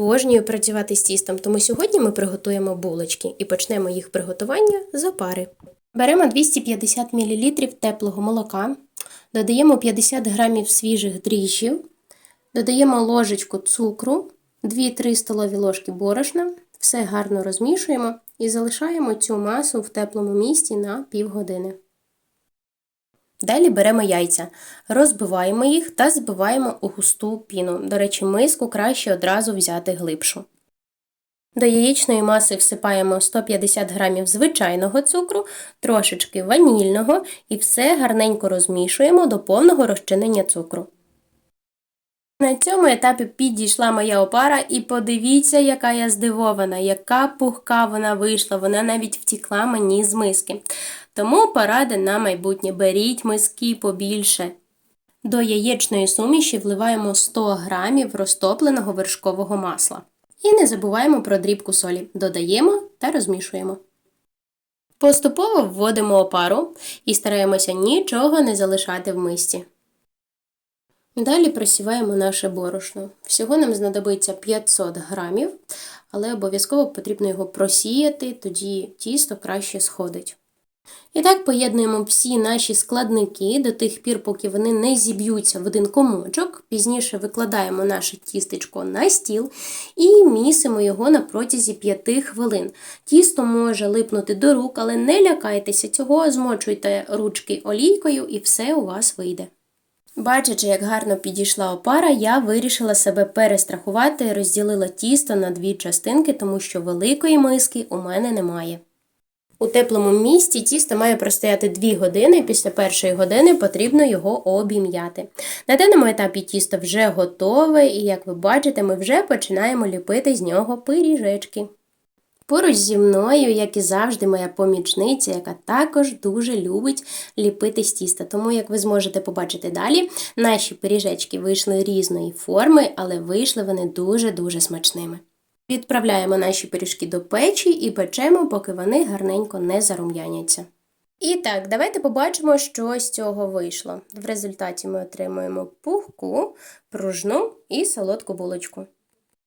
обожнюю працювати з тістом, тому сьогодні ми приготуємо булочки і почнемо їх приготування з опари. Беремо 250 мл теплого молока, додаємо 50 г свіжих дріжджів, додаємо ложечку цукру, 2-3 столові ложки борошна, все гарно розмішуємо і залишаємо цю масу в теплому місці на півгодини. Далі беремо яйця, розбиваємо їх та збиваємо у густу піну. До речі, миску краще одразу взяти глибшу. До яєчної маси всипаємо 150 г звичайного цукру, трошечки ванільного і все гарненько розмішуємо до повного розчинення цукру. На цьому етапі підійшла моя опара, і подивіться, яка я здивована, яка пухка вона вийшла, вона навіть втікла мені з миски. Тому поради на майбутнє беріть миски побільше. До яєчної суміші вливаємо 100 г розтопленого вершкового масла. І не забуваємо про дрібку солі. Додаємо та розмішуємо. Поступово вводимо опару і стараємося нічого не залишати в мисці. Далі просіваємо наше борошно. Всього нам знадобиться 500 грамів, але обов'язково потрібно його просіяти, тоді тісто краще сходить. І так поєднуємо всі наші складники до тих пір, поки вони не зіб'ються в один комочок. Пізніше викладаємо наше тістечко на стіл і місимо його на протязі 5 хвилин. Тісто може липнути до рук, але не лякайтеся цього, змочуйте ручки олійкою і все у вас вийде. Бачачи, як гарно підійшла опара, я вирішила себе перестрахувати і розділила тісто на дві частинки, тому що великої миски у мене немає. У теплому місці тісто має простояти 2 години, після першої години потрібно його обім'яти. На даному етапі тісто вже готове, і як ви бачите, ми вже починаємо ліпити з нього пиріжечки. Поруч зі мною, як і завжди, моя помічниця, яка також дуже любить ліпити з тіста. Тому, як ви зможете побачити далі, наші пиріжечки вийшли різної форми, але вийшли вони дуже-дуже смачними. Відправляємо наші пиріжки до печі і печемо, поки вони гарненько не зарум'яняться. І так, давайте побачимо, що з цього вийшло. В результаті ми отримуємо пухку, пружну і солодку булочку.